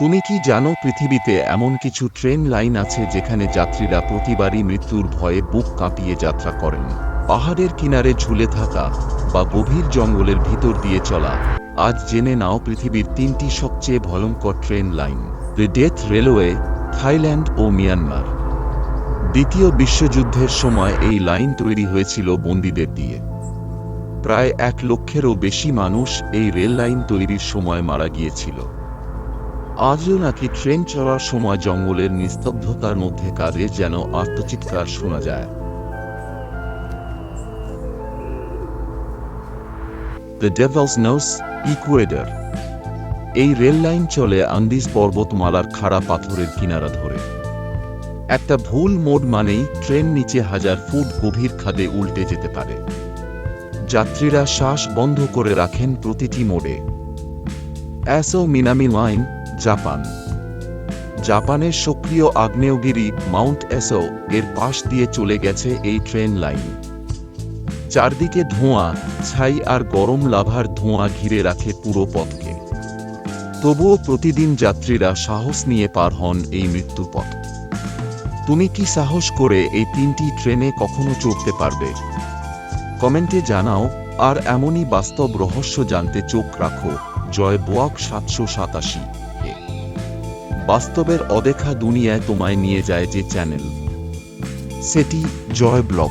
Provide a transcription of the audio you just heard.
তুমি কি জানো পৃথিবীতে এমন কিছু ট্রেন লাইন আছে যেখানে যাত্রীরা প্রতিবারই মৃত্যুর ভয়ে বুক কাঁপিয়ে যাত্রা করেন? পাহাড়ের কিনারে ঝুলে থাকা বা গভীর জঙ্গলের ভিতর দিয়ে চলা, আজ জেনে নাও পৃথিবীর তিনটি সবচেয়ে ভয়ঙ্কর train line, the death railway, Thailand O Myanmar. দ্বিতীয় বিশ্বযুদ্ধের সময় এই লাইন তৈরি হয়েছিল বন্দীদের দিয়ে। প্রায় এক লক্ষেরও বেশি মানুষ এই রেল লাইন তৈরির সময় মারা গিয়েছিল। আজও নাকি ট্রেন চলার সময় জঙ্গলের নিস্তব্ধতার মধ্যে কাজে যেন আত্মচিৎকার শোনা যায়। দ্য ডেভলস নোস ইকুয়েডর এই রেল লাইন চলে আন্দিজ পর্বতমালার খাড়া পাথরের কিনারা ধরে। একটা ভুল মোড মানেই ট্রেন নিচে হাজার ফুট গভীর খাদে উল্টে যেতে পারে। যাত্রীরা শ্বাস বন্ধ করে রাখেন প্রতিটি মোড়ে। Aso Minami line Japan. জাপানের সক্রিয় আগ্নেয়গিরি মাউন্ট অ্যাসো এর পাশ দিয়ে চলে গেছে এই ট্রেন লাইন। চারদিকে ধোঁয়া, ছাই আর গরম লাভার ধোঁয়া ঘিরে রাখে পুরো পথকে। তবুও প্রতিদিন যাত্রীরা সাহস নিয়ে পার হন এই মৃত্যু পথ। তুমি কি সাহস করে এই তিনটি ট্রেনে কখনো চড়তে পারবে? কমেন্টে জানাও, আর এমনই বাস্তব রহস্য জানতে চোখ রাখো, জয় বোয়াক সাতশো সাতাশি। বাস্তবের অদেখা দুনিয়ায় তোমায় নিয়ে যায় যে চ্যানেল সেটি জয় ব্লগ।